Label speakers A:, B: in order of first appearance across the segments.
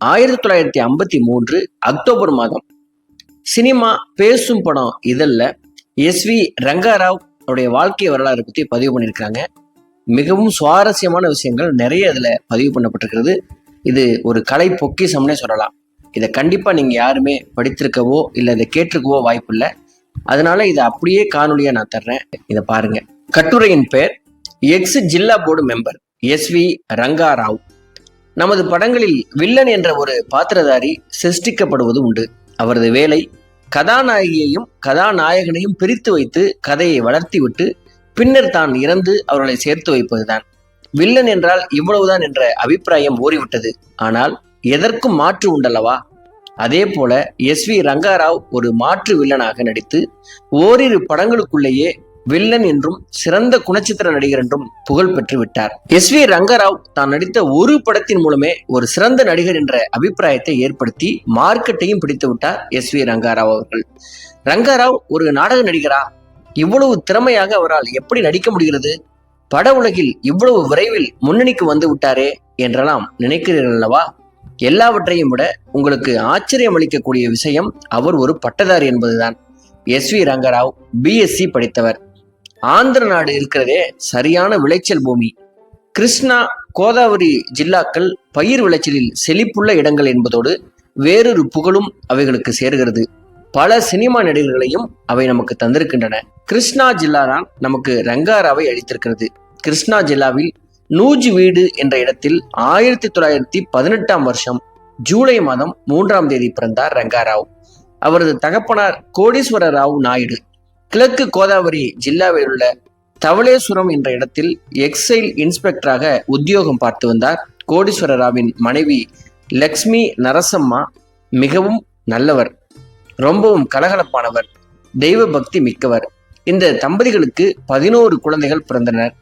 A: ஆயிரத்தி தொள்ளாயிரத்தி ஐம்பத்தி மூன்று அக்டோபர் மாதம். சினிமா பேசும் படம் இதழில் எஸ் வி ரங்காராவ் அவருடைய வாழ்க்கை வரலாறு பற்றி பதிவு பண்ணியிருக்காங்க மிகவும் சுவாரஸ்யமான விஷயங்கள் நிறைய இதில் பதிவு பண்ணப்பட்டிருக்கிறது. இது ஒரு கலை பொக்கிஷம்னே சொல்லலாம். இதை கண்டிப்பாக நீங்கள் யாருமே படித்திருக்கவோ இல்லை இதை கேட்டிருக்கவோ வாய்ப்பு இல்லை. அதனால இதை அப்படியே காணொலியாக நான் தர்றேன். இதை பாருங்க. கட்டுரையின் பெயர் எக்ஸ் ஜில்லா board member S V Ranga Rao. நமது படங்களில் வில்லன் என்ற ஒரு பாத்திரதாரி சிருஷ்டிக்கப்படுவது உண்டு. அவரது வேலை கதாநாயகியையும் கதாநாயகனையும் பிரித்து வைத்து கதையை வளர்த்திவிட்டு பின்னர் தான் இறந்து அவர்களை சேர்த்து வைப்பதுதான். வில்லன் என்றால் இவ்வளவுதான் என்ற அபிப்பிராயம் ஓடிவிட்டது. ஆனால் எதற்கும் மாற்று உண்டல்லவா? அதே போல எஸ் வி ரங்காராவ் ஒரு மாற்று வில்லனாக நடித்து ஓரிரு படங்களுக்குள்ளேயே வில்லன் என்றும் சிறந்த குணச்சித்திர நடிகர் என்றும் புகழ் பெற்று விட்டார் எஸ் வி ரங்கராவ் தான் நடித்த ஒரு படத்தின் மூலமே ஒரு சிறந்த நடிகர் என்ற அபிப்பிராயத்தை ஏற்படுத்தி மார்க்கெட்டையும் பிடித்து விட்டார் எஸ் வி ரங்காராவ் அவர்கள். ரங்காராவ் ஒரு நாடக நடிகரா? இவ்வளவு திறமையாக அவரால் எப்படி நடிக்க முடிகிறது? பட உலகில் இவ்வளவு விரைவில் முன்னணிக்கு வந்து விட்டாரே என்றெல்லாம் நினைக்கிறீர்கள் அல்லவா? எல்லாவற்றையும் விட உங்களுக்கு ஆச்சரியம் அளிக்கக்கூடிய விஷயம் அவர் ஒரு பட்டதாரி என்பதுதான். எஸ் வி ரங்கராவ் பிஎஸ்சி படித்தவர். ஆந்திர நாடு இருக்கிறதே சரியான விளைச்சல் பூமி. கிருஷ்ணா கோதாவரி ஜில்லாக்கள் பயிர் விளைச்சலில் செழிப்புள்ள இடங்கள் என்பதோடு வேறொரு புகழும் அவைகளுக்கு சேர்கிறது. பல சினிமா நடிகர்களையும் அவை நமக்கு தந்திருக்கின்றன. கிருஷ்ணா ஜில்லா தான் நமக்கு ரங்காராவை அளித்திருக்கிறது. கிருஷ்ணா ஜில்லாவில் நூஜி வீடு என்ற இடத்தில் ஆயிரத்தி தொள்ளாயிரத்தி பதினெட்டாம் வருஷம் ஜூலை மாதம் மூன்றாம் தேதி பிறந்தார் ரங்காராவ். அவரது தகப்பனார் கோடீஸ்வர ராவ் நாயுடு. கிழக்கு கோதாவரி ஜில்லாவில் உள்ள தவளேஸ்வரம் என்ற இடத்தில் எக்ஸைல் இன்ஸ்பெக்டராக உத்தியோகம் பார்த்து வந்தார். கோடீஸ்வரராவின் மனைவி லக்ஷ்மி நரசம்மா மிகவும் நல்லவர் ரொம்பவும் கலகலப்பானவர் தெய்வ பக்தி மிக்கவர். இந்த தம்பதிகளுக்கு பதினோரு குழந்தைகள் பிறந்தனர்.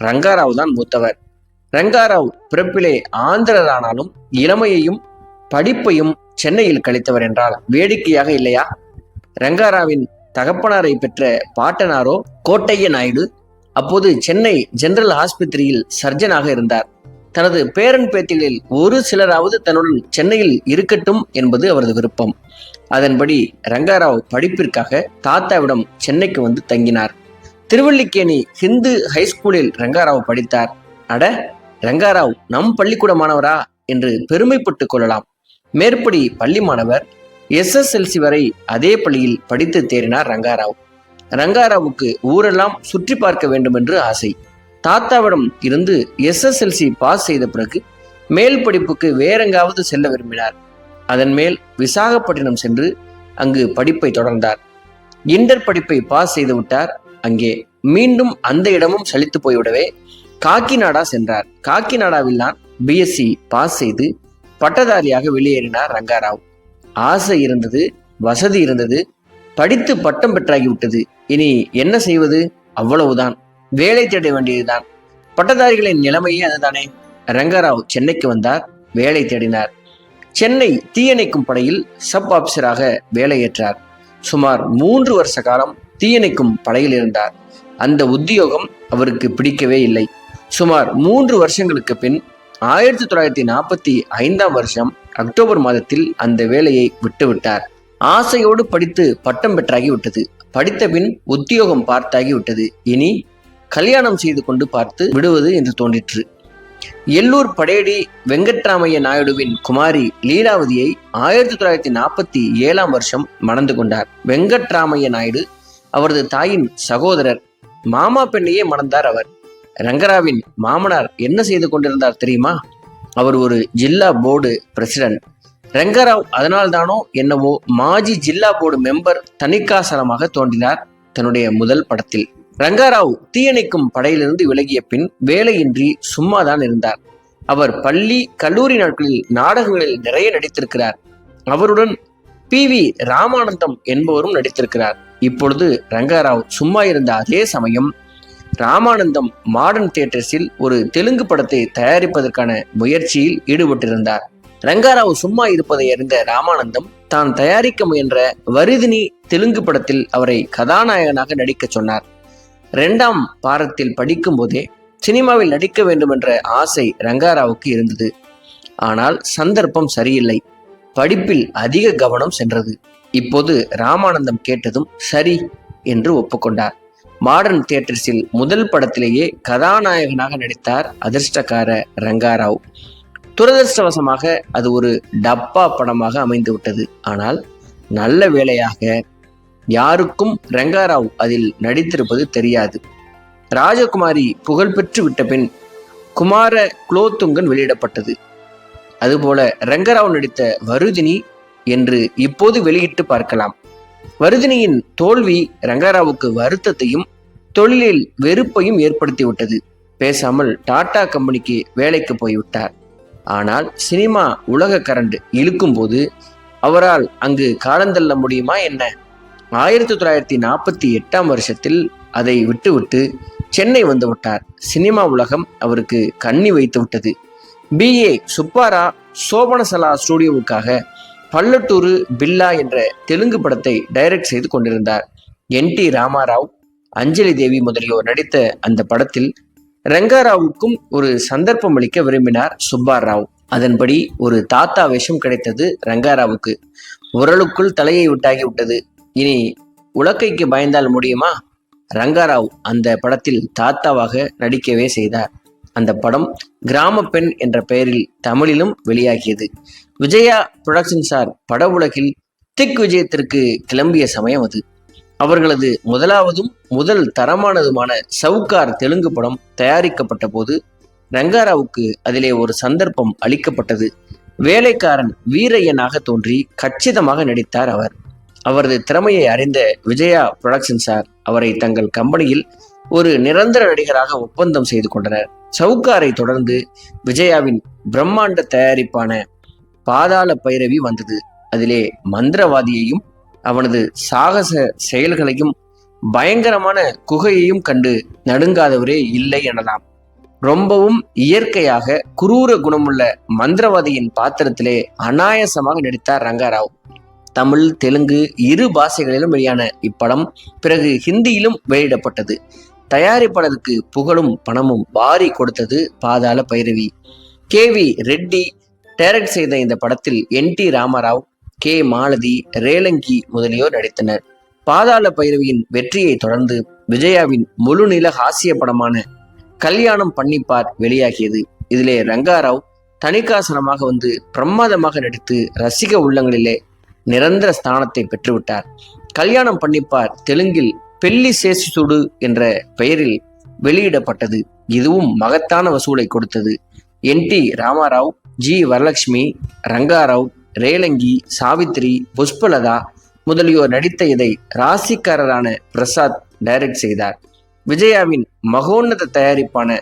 A: ரங்காராவ் தான் மூத்தவர். ரங்காராவ் பிறப்பிலே ஆந்திரரானாலும் இளமையையும் படிப்பையும் சென்னையில் கழித்தவர் என்றால் வேடிக்கையாக இல்லையா? ரங்காராவின் தகப்பனாரை பெற்ற பாட்டனாரோ கோட்டைய நாயுடு அப்போது சென்னை ஜெனரல் ஆஸ்பத்திரியில் சர்ஜனாக இருந்தார். தனது பேரன் பேத்திகளில் ஒரு சிலராவது தன்னுடன் சென்னையில் இருக்கட்டும் என்பது அவரது விருப்பம். அதன்படி ரங்காராவ் படிப்பிற்காக தாத்தாவிடம் சென்னைக்கு வந்து தங்கினார். திருவல்லிக்கேணி ஹிந்து ஹைஸ்கூலில் ரங்காராவ் படித்தார். அட ரங்காராவ் நம் பள்ளிக்கூட மாணவரா என்று பெருமைப்பட்டுக் கொள்ளலாம். மேற்படி பள்ளி மாணவர் எஸ்எஸ்எல்சி வரை அதே பள்ளியில் படித்து தேறினார் ரங்காராவ். ரங்காராவுக்கு ஊரெல்லாம் சுற்றி பார்க்க வேண்டும் என்று ஆசை. தாத்தாவிடம் இருந்து எஸ்எஸ்எல்சி பாஸ் செய்த பிறகு மேல் படிப்புக்கு வேறெங்காவது செல்ல விரும்பினார். அதன் மேல் விசாகப்பட்டினம் சென்று அங்கு படிப்பை தொடர்ந்தார். இன்டர் படிப்பை பாஸ் செய்து விட்டார். அங்கே மீண்டும் அந்த இடமும் சலித்து போய்விடவே காக்கிநாடா சென்றார். காக்கிநாடாவில் தான் பிஎஸ்சி பாஸ் செய்து பட்டதாரியாக வெளியேறினார் ரங்காராவ். ஆசை இருந்தது வசதி இருந்தது படித்து பட்டம் பெற்றாகிவிட்டது. இனி என்ன செய்வது? அவ்வளவுதான். வேலை தேட வேண்டியதுதான். பட்டதாரிகளின் நிலைமையே அதுதானே. ரங்கராவ் சென்னைக்கு வந்தார் வேலை தேடினார். சென்னை தீயணைக்கும் படையில் சப் ஆஃபீஸராக வேலையேற்றார். சுமார் மூன்று வருஷ காலம் தீயணைக்கும் படையில் இருந்தார். அந்த உத்தியோகம் அவருக்கு பிடிக்கவே இல்லை. சுமார் மூன்று வருஷங்களுக்கு பின் ஆயிரத்தி தொள்ளாயிரத்தி நாற்பத்தி ஐந்தாம் வருஷம் அக்டோபர் மாதத்தில் அந்த வேலையை விட்டுவிட்டார். ஆசையோடு படித்து பட்டம் பெற்றாகி விட்டது படித்த பின் உத்தியோகம் பார்த்தாகி விட்டது இனி கல்யாணம் செய்து கொண்டு பார்த்து விடுவது என்று தோன்றிற்று. எல்லூர் படையடி வெங்கட்ராமைய நாயுடுவின் குமாரி லீலாவதியை ஆயிரத்தி தொள்ளாயிரத்தி நாற்பத்தி ஏழாம் வருஷம் மணந்து கொண்டார். வெங்கட்ராமைய நாயுடு அவரது தாயின் சகோதரர் மாமா பெண்ணையே மணந்தார் அவர். ரங்கராவின் மாமனார் என்ன செய்து கொண்டிருந்தார் தெரியுமா? அவர் ஒரு ஜில்லா போர்டு பிரசிடென்ட் ரெங்கராவ் அதனால்தானோ என்னவோ மாஜி ஜில்லா போர்டு மெம்பர் தணிக்காசலமாக தோன்றினார் தன்னுடைய முதல் படத்தில். ரங்காராவ் தீயணைக்கும் படையிலிருந்து விலகிய பின் வேலையின்றி சும்மாதான் இருந்தார். அவர் பள்ளி கல்லூரி நாட்களில் நாடகங்களில் நிறைய நடித்திருக்கிறார். அவருடன் பி வி ராமானந்தம் என்பவரும் நடித்திருக்கிறார். இப்பொழுது ரங்காராவ் சும்மா இருந்த அதே சமயம் ராமானந்தம் மாடர்ன் தியேட்டர்ஸில் ஒரு தெலுங்கு படத்தை தயாரிப்பதற்கான முயற்சியில் ஈடுபட்டிருந்தார். ரங்காராவ் சும்மா இருப்பதை அறிந்த ராமானந்தம் தான் தயாரிக்க முயன்ற வரிதினி தெலுங்கு படத்தில் அவரை கதாநாயகனாக நடிக்கச் சொன்னார். இரண்டாம் பாரத்தில் படிக்கும் போதே சினிமாவில் நடிக்க வேண்டும் என்ற ஆசை ரங்காராவுக்கு இருந்தது. ஆனால் சந்தர்ப்பம் சரியில்லை. படிப்பில் அதிக கவனம் சென்றது. இப்போது ராமானந்தம் கேட்டதும் சரி என்று ஒப்புக்கொண்டார். மாடர்ன் தியேட்டர்ஸில் முதல் படத்திலேயே கதாநாயகனாக நடித்தார் அதிர்ஷ்டக்கார ரங்காராவ். துரதிருஷ்டவசமாக அது ஒரு டப்பா படமாக அமைந்து விட்டது ஆனால் நல்ல வேளையாக யாருக்கும் ரங்காராவ் அதில் நடித்திருப்பது தெரியாது. ராஜகுமாரி புகழ்பெற்று விட்ட பின் குமார குலோத்துங்கன் வெளியிடப்பட்டது. அதுபோல ரங்கராவ் நடித்த வருதினி என்று இப்போது வெளியிட்டு பார்க்கலாம். வருதினியின் தோல்வி ரங்கராவுக்கு வருத்தத்தையும் தொழிலில் வெறுப்பையும் ஏற்படுத்திவிட்டது. பேசாமல் டாடா கம்பெனிக்கு வேலைக்கு போய்விட்டார். ஆனால் சினிமா உலக கரண்ட் இழுக்கும்போது அவரால் அங்கு காலந்தள்ள முடியுமா என்ன? ஆயிரத்தி தொள்ளாயிரத்தி நாற்பத்தி எட்டாம் வருஷத்தில் அதை விட்டுவிட்டு சென்னை வந்துவிட்டார் சினிமா உலகம் அவருக்கு கண்ணி வைத்து விட்டது. பிஏ சுப்பாரா சோபனசலா ஸ்டுடியோவுக்காக பல்லட்டூரு பில்லா என்ற தெலுங்கு படத்தை டைரக்ட் செய்து கொண்டிருந்தார். என். டி. ராமாராவ் அஞ்சலி தேவி முதலியோர் நடித்த அந்த படத்தில் ரங்காராவுக்கும் ஒரு சந்தர்ப்பம் அளிக்க விரும்பினார் சுப்பாராவ். அதன்படி ஒரு தாத்தா வேஷம் கிடைத்தது ரங்காராவுக்கு. உரலுக்குள் தலையை விட்டாகி விட்டது இனி உலக்கைக்கு பயந்தால் முடியுமா? ரங்காராவ் அந்த படத்தில் தாத்தாவாக நடிக்கவே செய்தார். அந்த படம் கிராம பெண் என்ற பெயரில் தமிழிலும் வெளியாகியது. விஜயா புரொடக்ஷன்ஸார் பட உலகில் திக் விஜயத்திற்கு கிளம்பிய சமயம் அது. அவர்களது முதலாவதும் முதல் தரமானதுமான சவுக்கார் தெலுங்கு படம் தயாரிக்கப்பட்ட போது ரங்காராவுக்கு அதிலே ஒரு சந்தர்ப்பம் அளிக்கப்பட்டது. வேலைக்காரன் வீரையனாக தோன்றி கச்சிதமாக நடித்தார் அவர். அவரது திறமையை அறிந்த விஜயா புரொடக்ஷன்ஸார் அவரை தங்கள் கம்பெனியில் ஒரு நிரந்தர நடிகராக ஒப்பந்தம் செய்து கொண்டனர். சவுக்காரை தொடர்ந்து விஜயாவின் பிரம்மாண்ட தயாரிப்பான பாதாள பைரவி வந்தது. அதிலே மந்திரவாதியையும் அவனது சாகச செயல்களையும் பயங்கரமான குகையையும் கண்டு நடுங்காதவரே இல்லை எனலாம். ரொம்பவும் இயற்கையாக குரூர குணமுள்ள மந்திரவாதியின் பாத்திரத்திலே அனாயசமாக நடித்தார் ரங்காராவ். தமிழ் தெலுங்கு இரு பாஷைகளிலும் வெளியான இப்படம் பிறகு ஹிந்தியிலும் வெளியிடப்பட்டது. தயாரிப்பாளருக்கு புகழும் பணமும் வாரி கொடுத்தது Pathala Bhairavi. K V Reddy direct செய்த இந்த படத்தில் N T Rama Rao K. Malathi Relangi முதலியோர் நடித்தனர். பாதாள பைரவியின் வெற்றியை தொடர்ந்து விஜயாவின் முழுநில ஹாசிய படமான கல்யாணம் பண்ணிப்பார் வெளியாகியது. இதிலே ரங்காராவ் தனிக்காசனமாக வந்து பிரமாதமாக நடித்து ரசிக உள்ளங்களிலே நிரந்தர ஸ்தானத்தை பெற்றுவிட்டார். கல்யாணம் பண்ணிப்பார் தெலுங்கில் பெல்லி சேசிசுடு என்ற பெயரில் வெளியிடப்பட்டது. இதுவும் மகத்தான வசூலை கொடுத்தது. N T. Rama Rao G. Varalakshmi Ranga Rao Relangi Savitri Pushpalatha முதலியோர் நடித்த இதை ராசிக்காரரான பிரசாத் டைரக்ட் செய்தார். விஜயாவின் மகோன்னத தயாரிப்பான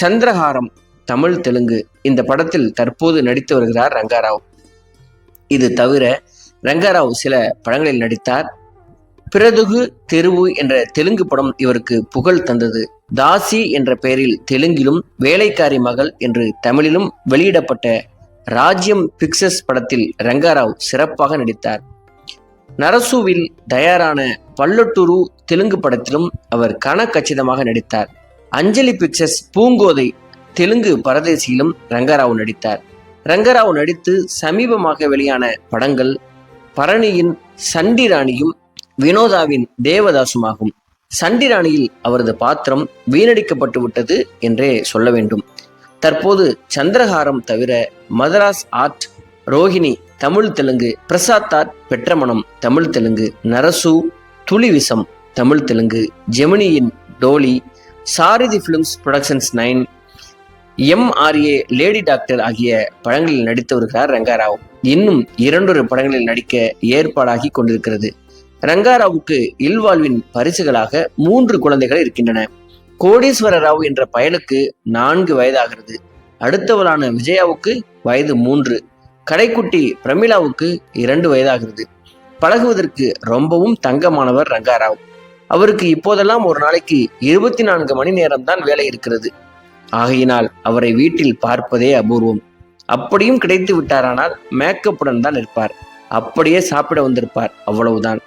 A: சந்திரஹாரம் தமிழ் தெலுங்கு இந்த படத்தில் தற்போது நடித்து வருகிறார் ரங்காராவ். இது தவிர ரங்காராவ் சில படங்களில் நடித்தார். பிரதுகு தெருவு என்ற தெலுங்கு படம் இவருக்கு புகழ் தந்தது. தாசி என்ற பெயரில் தெலுங்கிலும் வேலைக்காரி மகள் என்று தமிழிலும் வெளியிடப்பட்ட ராஜ்யம் பிக்சர்ஸ் படத்தில் ரங்காராவ் சிறப்பாக நடித்தார். நரசுவில் தயாரான பல்லட்டூரு தெலுங்கு படத்திலும் அவர் கனக்கச்சிதமாக நடித்தார். அஞ்சலி பிக்சர்ஸ் பூங்கோதை தெலுங்கு பரதேசியிலும் ரங்கராவ் நடித்தார். ரங்கராவ் நடித்து சமீபமாக வெளியான படங்கள் பரணியின் சண்டிராணியும் வினோதாவின் தேவதாசுமாகும். சண்டிராணியில் அவரது பாத்திரம் வீணடிக்கப்பட்டு விட்டது என்றே சொல்ல வேண்டும். தற்போது சந்திரஹாரம் தவிர மதராஸ் ஆர்ட் ரோஹிணி தமிழ் தெலுங்கு பிரசாத் ஆர்ட் பெற்றமணம் தமிழ் தெலுங்கு நரசு துளிவிசம் தமிழ் தெலுங்கு ஜெமினியின் Dolly Sarathi films productions nine M R A lady doctor ஆகிய படங்களில் நடித்து வருகிறார் ரங்காராவ். இன்னும் இரண்டொரு படங்களில் நடிக்க ஏற்பாடாகி கொண்டிருக்கிறது. ரங்காராவுக்கு இல்வாழ்வின் பரிசுகளாக மூன்று குழந்தைகள் இருக்கின்றன. கோடீஸ்வர ராவ் என்ற பயலுக்கு நான்கு வயதாகிறது. அடுத்தவளான விஜயாவுக்கு வயது மூன்று. கடைக்குட்டி பிரமிளாவுக்கு இரண்டு வயதாகிறது. பழகுவதற்கு ரொம்பவும் தங்கமானவர் ரங்காராவ். அவருக்கு இப்போதெல்லாம் ஒரு நாளைக்கு இருபத்தி நான்கு மணி நேரம்தான் வேலை இருக்கிறது. ஆகையினால் அவரை வீட்டில் பார்ப்பதே அபூர்வம். அப்படியும் கிடைத்து விட்டாரானால் மேக்கப்புடன் தான் இருப்பார் அப்படியே சாப்பிட வந்திருப்பார் அவ்வளவுதான்.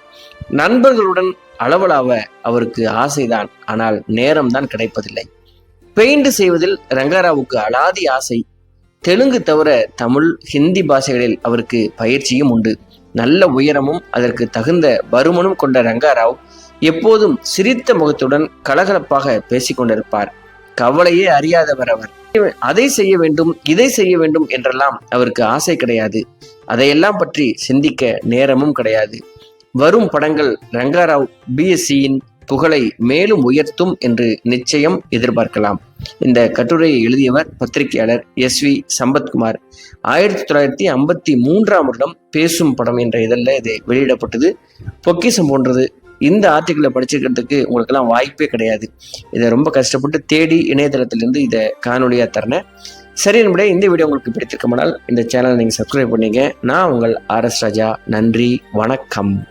A: நண்பர்களுடன் அளவலாவ அவருக்கு ஆசைதான். ஆனால் நேரம்தான் கிடைப்பதில்லை. பெயிண்ட் செய்வதில் ரங்காராவுக்கு அலாதி ஆசை. தெலுங்கு தவிர தமிழ் ஹிந்தி பாஷைகளில் அவருக்கு பயிற்சியும் உண்டு. நல்ல உயரமும் அதற்கு தகுந்த பருமனும் கொண்ட ரங்காராவ் எப்போதும் சிரித்த முகத்துடன் கலகலப்பாக பேசிக்கொண்டிருப்பார். கவலையே அறியாதவர் அவர். அதை செய்ய வேண்டும் இதை செய்ய வேண்டும் என்றெல்லாம் அவருக்கு ஆசை கிடையாது. அதையெல்லாம் பற்றி சிந்திக்க நேரமும் கிடையாது. வரும் படங்கள் ரங்கராவ் பிஎஸ்சியின் புகழை மேலும் உயர்த்தும் என்று நிச்சயம் எதிர்பார்க்கலாம். இந்த கட்டுரையை எழுதியவர் பத்திரிகையாளர் எஸ் வி சம்பத்குமார். ஆயிரத்தி தொள்ளாயிரத்தி ஐம்பத்தி மூன்றாம் வருடம் பேசும் படம் என்ற இதழில் இது வெளியிடப்பட்டது. பொக்கிசம் போன்றது. இந்த ஆர்டிக்கிளை படிச்சிருக்கிறதுக்கு உங்களுக்கெல்லாம் வாய்ப்பே கிடையாது. இதை ரொம்ப கஷ்டப்பட்டு தேடி இணையதளத்திலிருந்து இதை காணொலியாக தரேன் சரி நம்முடைய இந்த வீடியோ உங்களுக்கு பிடித்திருக்குமானால் இந்த சேனலை நீங்கள் சப்ஸ்கிரைப் பண்ணீங்க. நான் உங்கள் ஆர் எஸ் ராஜா. நன்றி வணக்கம்.